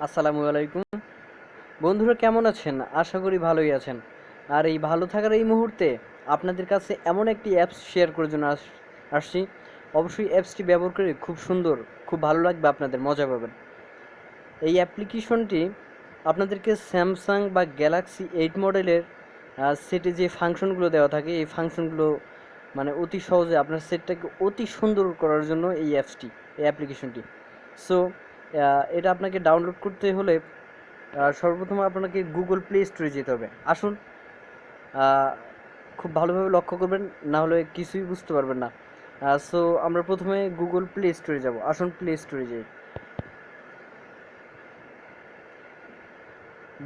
আসসালামু আলাইকুম। বন্ধুরা, কেমন আছেন? আশা করি ভালোই আছেন। আর এই ভালো থাকার এই মুহূর্তে আপনাদের কাছে এমন একটি অ্যাপস শেয়ার করার জন্য আস- আসছি। অবশ্যই অ্যাপসটি ব্যবহার করে খুব সুন্দর, খুব ভালো লাগবে আপনাদের, মজা পাবেন। এই অ্যাপ্লিকেশনটি আপনাদেরকে স্যামসাং বা গ্যালাক্সি এইট মডেলের সেটে যে ফাংশনগুলো দেওয়া থাকে, এই ফাংশনগুলো মানে অতি সহজে আপনার সেটটাকে অতি সুন্দর করার জন্য এই অ্যাপসটি এই অ্যাপ্লিকেশনটি সো এটা আপনাকে ডাউনলোড করতে হলে সর্বপ্রথম আপনাকে গুগল প্লে স্টোরে যেতে হবে। আসুন খুব ভালোভাবে লক্ষ্য করবেন, না হলে কিছুই বুঝতে পারবেন না। সো আমরা প্রথমে গুগল প্লে স্টোরে যাব। আসুন প্লে স্টোরে যাই।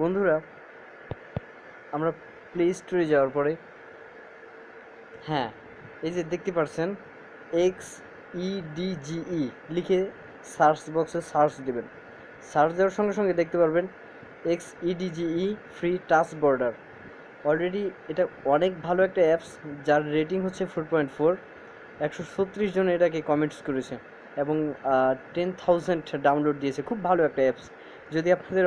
বন্ধুরা, আমরা প্লে স্টোরে যাওয়ার পরে হ্যাঁ এই যে দেখতে পাচ্ছেন এক্স ই ডি জি ই লিখে সার্চ বক্সে সার্চ দেবেন। সার্চ দেওয়ার সঙ্গে সঙ্গে দেখতে পারবেন X EDGE free touch border. Already এটা অনেক ভালো একটা অ্যাপস, যার রেটিং হচ্ছে ফোর পয়েন্ট ফোর। একশো ছত্রিশ জন এটাকে কমেন্টস করেছে এবং টেন থাউজেন্ড ডাউনলোড দিয়েছে। খুব ভালো একটা অ্যাপস। যদি আপনাদের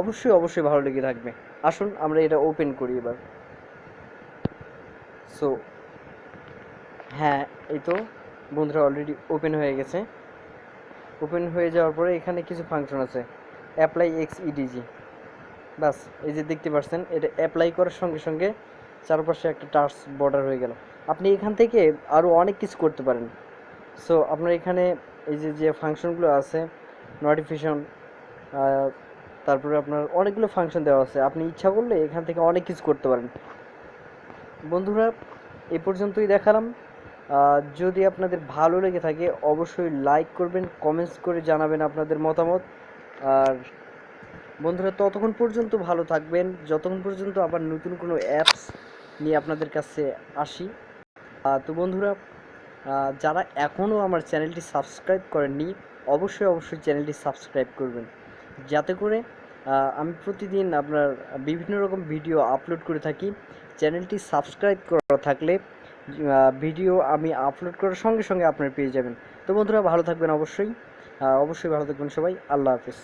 অবশ্যই অবশ্যই ভালো লেগে থাকবে। আসুন, আমরা এটা ওপেন করি এবার। সো হ্যাঁ এই তো বন্ধুরা অলরেডি ওপেন হয়ে গেছে। ওপেন হয়ে যাওয়ার পরে এখানে কিছু ফাংশন আছে। অ্যাপ্লাই এক্স ইডিজি বাস এই যে দেখতে পাচ্ছেন, এটা অ্যাপ্লাই করার সঙ্গে সঙ্গে চারপাশে একটা টাচ বর্ডার হয়ে গেল। আপনি এখান থেকে আরও অনেক কিছু করতে পারেন। সো আপনার এখানে এই যে যে ফাংশনগুলো আছে নোটিফিকেশন তারপরে আপনার অনেকগুলো ফাংশন দেওয়া আছে। আপনি ইচ্ছা করলে এখান থেকে অনেক কিছু করতে পারেন। বন্ধুরা, এ পর্যন্তই দেখালাম। যদি আপনাদের ভালো লেগে থাকে, অবশ্যই লাইক করবেন কমেন্টস করে জানাবেন আপনাদের মতামত। আর বন্ধুরা, ততক্ষণ পর্যন্ত ভালো থাকবেন। যতক্ষণ পর্যন্ত আবার নতুন কোনো অ্যাপস নিয়ে আপনাদের কাছে আসি। তো বন্ধুরা যারা এখনও আমার চ্যানেলটি সাবস্ক্রাইব করেননি, অবশ্যই অবশ্যই চ্যানেলটি সাবস্ক্রাইব করবেন। যাতে করে আমি প্রতিদিন আপনার বিভিন্ন রকম ভিডিও আপলোড করে থাকি। চ্যানেলটি সাবস্ক্রাইব করা থাকলে ভিডিও আমি আপলোড করার সঙ্গে সঙ্গে আপনারা পেয়ে যাবেন। তো বন্ধুরা, ভালো থাকবেন অবশ্যই। অবশ্যই ভালো থাকবেন সবাই। আল্লাহ হাফিজ।